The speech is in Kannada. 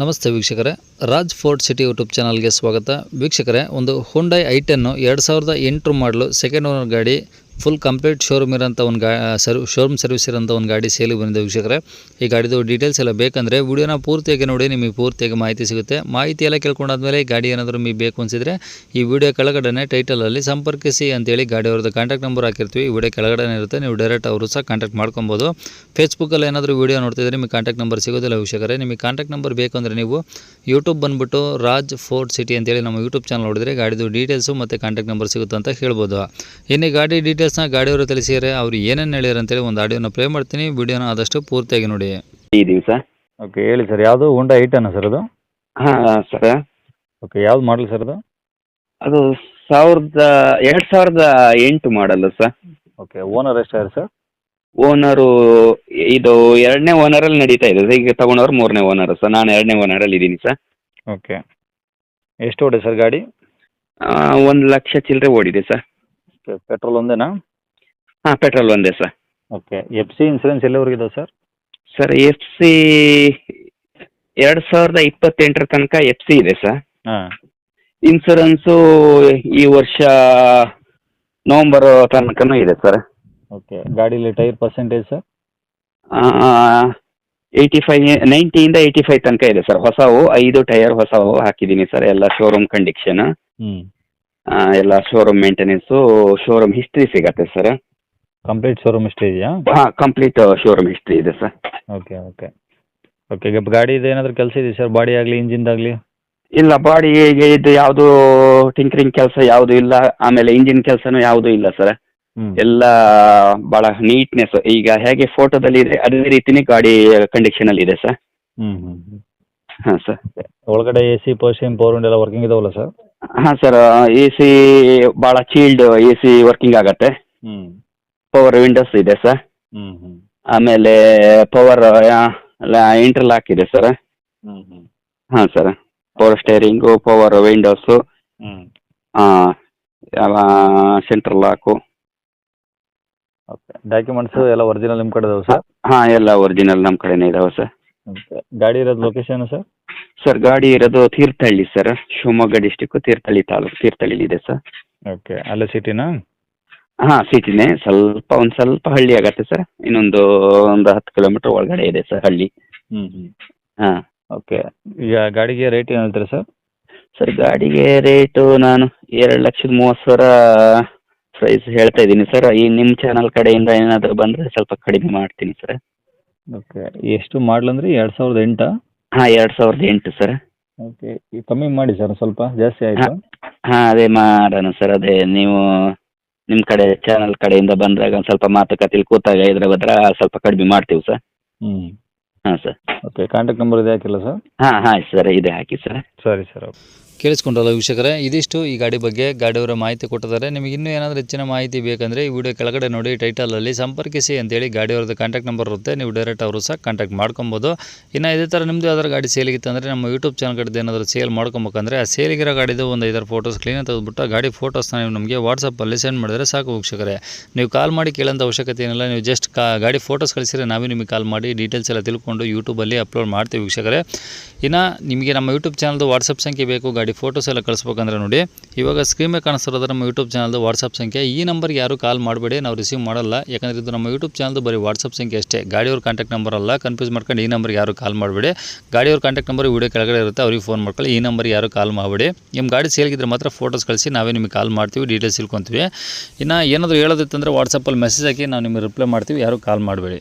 ನಮಸ್ತೆ ವೀಕ್ಷಕರೇ. ರಾಜ್ ಫೋರ್ಟ್ ಸಿಟಿ ಯೂಟ್ಯೂಬ್ ಚಾನಲ್ಗೆ ಸ್ವಾಗತ. ವೀಕ್ಷಕರೇ, ಒಂದು ಹುಂಡೈ ಐ ಟೆನ್ನು ಎರಡು ಸಾವಿರದ ಎಂಟು ಮಾಡಲು ಸೆಕೆಂಡ್ ಓನರ್ ಗಾಡಿ ಫುಲ್ ಕಂಪ್ಲೀಟ್ ಶೋರೂಮ್ ಇರೋಂಥ ಒಂದು ಗಾ ಸರ್, ಶೋರೂಮ್ ಸರ್ವಿಸ್ ಇರೋಂಥ ಒಂದು ಗಾಡಿ ಸೇಲಿಗೆ ಬಂದಿದೆ ವೀಕ್ಷಕರೇ. ಈ ಗಾಡಿದು ಡೀಟೇಲ್ಸ್ ಎಲ್ಲ ಬೇಕಂದರೆ ವೀಡಿಯೋನ ಪೂರ್ತಿಯಾಗಿ ನೋಡಿ, ನಿಮಗೆ ಪೂರ್ತಿಯಾಗಿ ಮಾಹಿತಿ ಸಿಗುತ್ತೆ. ಮಾಹಿತಿ ಎಲ್ಲ ಕೇಳ್ಕೊಂಡಾದ್ಮೇಲೆ ಈ ಗಾಡಿ ಏನಾದರೂ ನಿಮಗೆ ಬೇಕು ಅನಿಸಿದರೆ ಈ ವಿಡಿಯೋ ಕೆಳಗಡೆ ಟೈಟಲಲ್ಲಿ ಸಂಪರ್ಕಿಸಿ ಅಂತೇಳಿ ಗಾಡಿ ಅವ್ರದ್ದು ಕಾಂಟ್ಯಾಕ್ಟ್ ನಂಬರ್ ಹಾಕಿರ್ತೀವಿ. ಈ ವಿಡಿಯೋ ಕೆಳಗಡೆ ಇರುತ್ತೆ, ನೀವು ಡೈರೆಕ್ಟ್ ಅವರು ಸಹ ಕಾಂಟ್ಯಾಕ್ಟ್ ಮಾಡ್ಕೊಬೋದು. ಫೇಸ್ಬುಕ್ಕಲ್ಲಿ ಏನಾದರೂ ವೀಡಿಯೋ ನೋಡ್ತಿದ್ರೆ ನಿಮಗೆ ಕಾಂಟ್ಯಾಕ್ಟ್ ನಂಬರ್ ಸಿಗೋದಿಲ್ಲ ವೀಕ್ಷಕರೇ. ನಿಮಗೆ ಕಾಂಟ್ಯಾಕ್ಟ್ ನಂಬರ್ ಬೇಕು ಅಂದರೆ ನೀವು ಯೂಟ್ಯೂಬ್ ಬಂದುಬಿಟ್ಟು ರಾಜ್ ಫೋರ್ಟ್ ಸಿಟಿ ಅಂತೇಳಿ ನಮ್ಮ ಯೂಟ್ಯೂಬ್ ಚಾನಲ್ ನೋಡಿದರೆ ಗಾಡಿದು ಡೀಟೇಲ್ಸು ಮತ್ತು ಕಾಂಟ್ಯಾಕ್ಟ್ ನಂಬರ್ ಸಿಗುತ್ತೆ ಅಂತ ಹೇಳ್ಬೋದು. ಇನ್ನು ಗಾಡಿ ಗಾಡಿ ಡೀಟೇಲ್ಸ್ನ ಗಾಡಿಯವರು ತಿಳಿಸಿದರೆ ಅವ್ರು ಏನೇನು ಹೇಳ್ಯಾರ ಅಂತೇಳಿ ಒಂದು ಆಡಿಯೋನ ಪ್ಲೇ ಮಾಡ್ತೀನಿ. ವಿಡಿಯೋನ ಆದಷ್ಟು ಪೂರ್ತಿಯಾಗಿ ನೋಡಿ. ಈ ದಿವಸ? ಓಕೆ ಹೇಳಿ ಸರ್ ಯಾವುದು? ಹೋಂಡಾ ಐಟನ ಸರ್ ಅದು? ಹಾಂ ಸರ್ ಓಕೆ ಯಾವ್ದು ಮಾಡಲ್ ಸರ್ ಅದು? ಅದು ಸಾವಿರದ ಎರಡು ಸಾವಿರದ ಎಂಟು ಮಾಡಲ್ಲ ಸರ್ ಓಕೆ ಓನರ್ ಎಷ್ಟು ಸರ್ ಓನರು ಇದು ಎರಡನೇ ಓನರಲ್ಲಿ ನಡೀತಾ ಇದೆ ಸರ್ ಈಗ ತಗೊಂಡವ್ರು ಮೂರನೇ ಓನರ್ ಸರ್ ನಾನು ಎರಡನೇ ಓನರಲ್ಲಿ ಇದ್ದೀನಿ ಸರ್ ಓಕೆ ಎಷ್ಟು ಓಡಿದೆ ಸರ್ ಗಾಡಿ? ಒಂದು ಲಕ್ಷ ಚಿಲ್ಲರೆ ಓಡಿದೆ ಸರ್ ಪೆಟ್ರೋಲ್ ಒಂದೇನಾ? ಹಾಂ ಪೆಟ್ರೋಲ್ ಒಂದೇ sir. Okay F C insurance ಎಲ್ಲಿವರೆಗೆ ಇದೆ ಸರ್? ಸರ್ ಎಫ್ ಸಿ ಎರಡು ಸಾವಿರದ ಇಪ್ಪತ್ತೆಂಟರ ತನಕ ಎಫ್ ಸಿ ಇದೆ ಸರ್. ಹಾಂ. ಇನ್ಸೂರೆನ್ಸು ಈ ವರ್ಷ ನವಂಬರ್ ತನಕನೂ ಇದೆ ಸರ್. ಓಕೆ ಗಾಡೀಲಿ tyre percentage sir? Eighty five ನೈಂಟಿಯಿಂದ eighty five ತನಕ ಇದೆ ಸರ್. ಹೊಸವು ಐದು ಟೈರ್ ಹೊಸವು ಹಾಕಿದ್ದೀನಿ ಸರ್. ಎಲ್ಲ ಶೋರೂಮ್ ಕಂಡೀಷನ್ ಹ್ಞೂ ಎಲ್ಲ ಶೋರೂಮ್ ಮೇಂಟೆನೆನ್ಸು ಶೋರೂಮ್ ಹಿಸ್ಟ್ರಿ ಸಿಗತ್ತೆ ಸರ್. ಕಂಪ್ಲೀಟ್ ಶೋರೂಮ್ ಇಷ್ಟೇ ಇದೆಯಾ? ಹಾಂ ಕಂಪ್ಲೀಟ್ ಶೋರೂಮ್ ಹಿಸ್ಟ್ರಿ ಇದೆ ಸರ್ ಓಕೆ ಓಕೆ ಓಕೆ ಈಗ ಗಾಡಿದು ಏನಾದರೂ ಕೆಲಸ ಇದೆ ಸರ್ ಬಾಡಿ ಆಗಲಿ ಇಂಜಿನ್ದಾಗಲಿ ಇಲ್ಲ ಬಾಡಿಗೆ ಇದು ಯಾವುದು ಟಿಂಕರಿಂಗ್ ಕೆಲಸ ಯಾವುದು ಇಲ್ಲ. ಆಮೇಲೆ ಇಂಜಿನ್ ಕೆಲಸನೂ ಯಾವುದು ಇಲ್ಲ ಸರ್ ಹ್ಞೂ ಎಲ್ಲ ಭಾಳ ನೀಟ್ನೆಸ್ ಈಗ ಹೇಗೆ ಫೋಟೋದಲ್ಲಿ ಇದೆ ಅದೇ ರೀತಿನೇ ಗಾಡಿ ಕಂಡೀಷನಲ್ಲಿ ಇದೆ ಸರ್ ಹ್ಞೂ ಹ್ಞೂ ಹ್ಞೂ ಹಾಂ ಸರ್ ಒಳಗಡೆ ಎ ಸಿ ಪೋಸ್ಟಿಂಗ್ ಪವರ್ ಎಲ್ಲ ವರ್ಕಿಂಗ್ ಇದಾವಲ್ಲ ಸರ್ ಹಾಂ ಸರ್ ಎ ಸಿ ಭಾಳ ಚೀಲ್ಡ್ ಎ ಸಿ ವರ್ಕಿಂಗ್ ಆಗತ್ತೆ. ಹ್ಞೂ ಪವರ್ ವಿಂಡೋಸ್ ಇದೆ ಸರ್ ಹ್ಞೂ ಆಮೇಲೆ ಪವರ್ ಇಂಟರ್ಲಾಕ್ ಇದೆ ಸರ್ ಹ್ಮ್ ಹಾಂ sir power steering power windows central lock okay documents ಎಲ್ಲ ಒರಿಜಿನಲ್ ನಿಮ್ಮ ಕಡೆ ಇದಾವೆ ಸರ್ ಹಾಂ ಎಲ್ಲ ಒರಿಜಿನಲ್ ನಮ್ಮ ಕಡೆನೇ ಇದಾವೆ ಸರ್ ಓಕೆ ಗಾಡಿ ಇರೋದು ಲೊಕೇಶನ್ ಸರ್ ಸರ್ ಗಾಡಿ ಇರೋದು ತೀರ್ಥಹಳ್ಳಿ ಸರ್ ಶಿವಮೊಗ್ಗ ಡಿಸ್ಟಿಕ್ ತೀರ್ಥಹಳ್ಳಿ ತಾಲೂಕು ತೀರ್ಥಹಳ್ಳಿ ಇದೆ ಸರ್ ಓಕೆ ಅಲ್ಲೇ ಸಿಟಿನಾ ಹಾಂ ಸಿಟಿನೇ. ಸ್ವಲ್ಪ ಒಂದು ಸ್ವಲ್ಪ ಹಳ್ಳಿ ಆಗತ್ತೆ ಸರ್. ಇನ್ನೊಂದು ಒಂದು ಹತ್ತು ಕಿಲೋಮೀಟರ್ ಒಳಗಡೆ ಇದೆ ಸರ್ ಹಳ್ಳಿ. ಹ್ಞೂ ಹ್ಞೂ ಹಾಂ. ಓಕೆ. ಈಗ ಗಾಡಿಗೆ ರೇಟ್ ಏನು ಹೇಳ್ತೀರಾ ಸರ್? ಸರ್ ಗಾಡಿಗೆ ರೇಟು ನಾನು ಎರಡು ಲಕ್ಷದ ಮೂವತ್ತು ಸಾವಿರ ಪ್ರೈಸ್ ಹೇಳ್ತಾ ಇದ್ದೀನಿ ಸರ್. ಈ ನಿಮ್ಮ ಚಾನಲ್ ಕಡೆಯಿಂದ ಏನಾದರೂ ಬಂದರೆ ಸ್ವಲ್ಪ ಕಡಿಮೆ ಮಾಡ್ತೀನಿ ಸರ್. ಓಕೆ. ಎಷ್ಟು ಮಾಡಲ್ ಅಂದ್ರೆ ಎರಡು ಸಾವಿರದ ಎಂಟು? ಹಾಂ ಎರಡು ಸಾವಿರದ ಎಂಟು ಸರ್. ಓಕೆ. ಕಮ್ಮಿ ಮಾಡಿ ಸರ್ ಸ್ವಲ್ಪ. ಜಾಸ್ತಿ ಆಯಿತು? ಹಾಂ ಅದೇ ಮಾಡೋಣ ಸರ್. ಅದೇ ನೀವು ನಿಮ್ಮ ಕಡೆ ಚಾನಲ್ ಕಡೆಯಿಂದ ಬಂದಾಗ ಒಂದು ಸ್ವಲ್ಪ ಮಾತುಕತೆಲಿ ಕೂತಾಗ ಇದ್ರ ಬದ್ರ ಸ್ವಲ್ಪ ಕಡಿಮೆ ಮಾಡ್ತೀವಿ ಸರ್ ಹ್ಮ್. ಹಾ ಸರ್ ಓಕೆ ಕಾಂಟ್ಯಾಕ್ಟ್ ನಂಬರ್ ಇದೆ ಹಾಕಿಲ್ಲ ಸರ್ ಹಾ ಹಾಂ ಸರ್ ಇದೆ ಹಾಕಿ ಸರ್ ಸರಿ ಸರ್ ಓಕೆ ಕೇಳಿಸ್ಕೊಂಡ್ರಲ್ಲ ವೀಕ್ಷಕರೇ? ಇದಿಷ್ಟು ಈ ಗಾಡಿ ಬಗ್ಗೆ ಗಾಡಿಯವರ ಮಾಹಿತಿ ಕೊಟ್ಟಿದ್ದಾರೆ. ನಿಮಗೆ ಇನ್ನೂ ಏನಾದರೂ ಹೆಚ್ಚಿನ ಮಾಹಿತಿ ಬೇಕಂದರೆ ಈ ವಿಡಿಯೋ ಕೆಳಗಡೆ ನೋಡಿ ಟೈಟಲಲ್ಲಿ ಸಂಪರ್ಕಿಸಿ ಅಂತೇಳಿ ಗಾಡಿಯವ್ರದ್ದು ಕಾಂಟ್ಯಾಕ್ಟ್ ನಂಬರ್ ಇರುತ್ತೆ. ನೀವು ಡೈರೆಕ್ಟ್ ಅವರು ಸಹ ಕಾಂಟ್ಯಾಕ್ಟ್ ಮಾಡ್ಕೊಬೋದು. ಇನ್ನು ಇದೇ ಥರ ನಿಮ್ಮದು ಯಾವ್ದಾದ್ರು ಗಾಡಿ ಸೇಲಿಗಿತ್ತು ಅಂದರೆ ನಮ್ಮ ಯೂಟ್ಯೂಬ್ ಚಾನಲ್ ಕಡೆದು ಏನಾದರೂ ಸೇಲ್ ಮಾಡ್ಕೊಬೇಕಂದ್ರೆ ಆ ಸೇಲಿಗಿರೋ ಗಾಡಿದು ಒಂದು ಐದಾರು ಫೋಟೋಸ್ ಕ್ಲೀನಾಗಿ ತೆಗೆದುಬಿಟ್ಟು ಗಾಡಿ ಫೋಟೋಸ್ನ ನೀವು ನಮಗೆ ವಾಟ್ಸಪ್ಪಲ್ಲಿ ಸೆಂಡ್ ಮಾಡಿದ್ರೆ ಸಾಕು ವೀಕ್ಷಕರೇ. ನೀವು ಕಾಲ್ ಮಾಡಿ ಕೇಳೋಂಥ ಅವಶ್ಯಕತೆ ಏನಿಲ್ಲ. ನೀವು ಜಸ್ಟ್ ಗಾಡಿ ಫೋಟೋಸ್ ಕಳಿಸಿದ್ರೆ ನಾವೇ ನಿಮಗೆ ಕಾಲ್ ಮಾಡಿ ಡೀಟೇಲ್ಸ್ ಎಲ್ಲ ತಿಳ್ಕೊಂಡು ಯೂಟ್ಯೂಬಲ್ಲಿ ಅಪ್ಲೋಡ್ ಮಾಡ್ತೀವಿ ವೀಕ್ಷಕರೇ. ಇನ್ನು ನಿಮಗೆ ನಮ್ಮ ಯೂಟ್ಯೂಬ್ ಚಾನಲ್ದು ವಾಟ್ಸಪ್ ಸಂಖ್ಯೆ ಬೇಕು, ಗಾಡಿ ಫೋಟೋಸ್ ಎಲ್ಲ ಕಳಿಸ್ಬೇಕಂದ್ರೆ ನೋಡಿ. ಇವಾಗ ಸ್ಕ್ರೀನ್ ಮೇಲೆ ಕಾಣಿಸ್ತಿರೋದು ನಮ್ಮ ಯೂಟ್ಯೂಬ್ ಚಾನಲ್ದು ವಾಟ್ಸಪ್ ಸಂಖ್ಯೆ. ಈ ನಂಬರ್ಗೆ ಯಾರು ಕಾಲ್ ಮಾಡಬೇಡಿ, ನಾವು ರಿಸೀವ್ ಮಾಡಲ್ಲ. ಯಾಕಂದರೆ ಇದು ನಮ್ಮ ಯೂಟ್ಯೂಬ್ ಚಾನಲ್ದು ಬರೀ ವಾಟ್ಸಪ್ ಸಂಖ್ಯೆ ಅಷ್ಟೇ. ಗಾಡಿಯವ್ರ ಕಾಂಟ್ಯಾಕ್ಟ್ ನಂಬರ್ ಅಲ್ಲ. ಕನ್ಫ್ಯೂಸ್ ಮಾಡ್ಕೊಂಡು ಈ ನಂಬರ್ಗೆ ಯಾರು ಕಾಲ್ ಮಾಡಬೇಡಿ. ಗಾಡಿಯವ್ರ ಕಾಂಟ್ಯಾಕ್ಟ್ ನಂಬರ್ ವಿಡಿಯೋ ಕೆಳಗಡೆ ಇರುತ್ತೆ, ಅವ್ರಿಗೆ ಫೋನ್ ಮಾಡ್ಕೊಳ್ಳಿ. ಈ ನಂಬರ್ಗೆ ಯಾರು ಕಾಲ್ ಮಾಡಬೇಡಿ. ನಿಮ್ಮ ಗಾಡಿ ಸೇಲ್ಗಿದ್ರೆ ಮಾತ್ರ ಫೋಟೋಸ್ ಕಳಿಸಿ, ನಾವೇ ನಿಮಗೆ ಕಾಲ್ ಮಾಡ್ತೀವಿ ಡೀಟೇಲ್ಸ್ ತಿಳ್ಕೊತೀವಿ. ಇನ್ನು ಏನಾದರೂ ಹೇಳೋದಿತ್ತಂದ್ರೆ ವಾಟ್ಸಪ್ಪಲ್ಲಿ ಮೆಸೇಜ್ ಹಾಕಿ ನಾವು ನಿಮಗೆ ರಿಪ್ಲೈ ಮಾಡ್ತೀವಿ, ಯಾರು ಕಾಲ್ ಮಾಡಬೇಡಿ.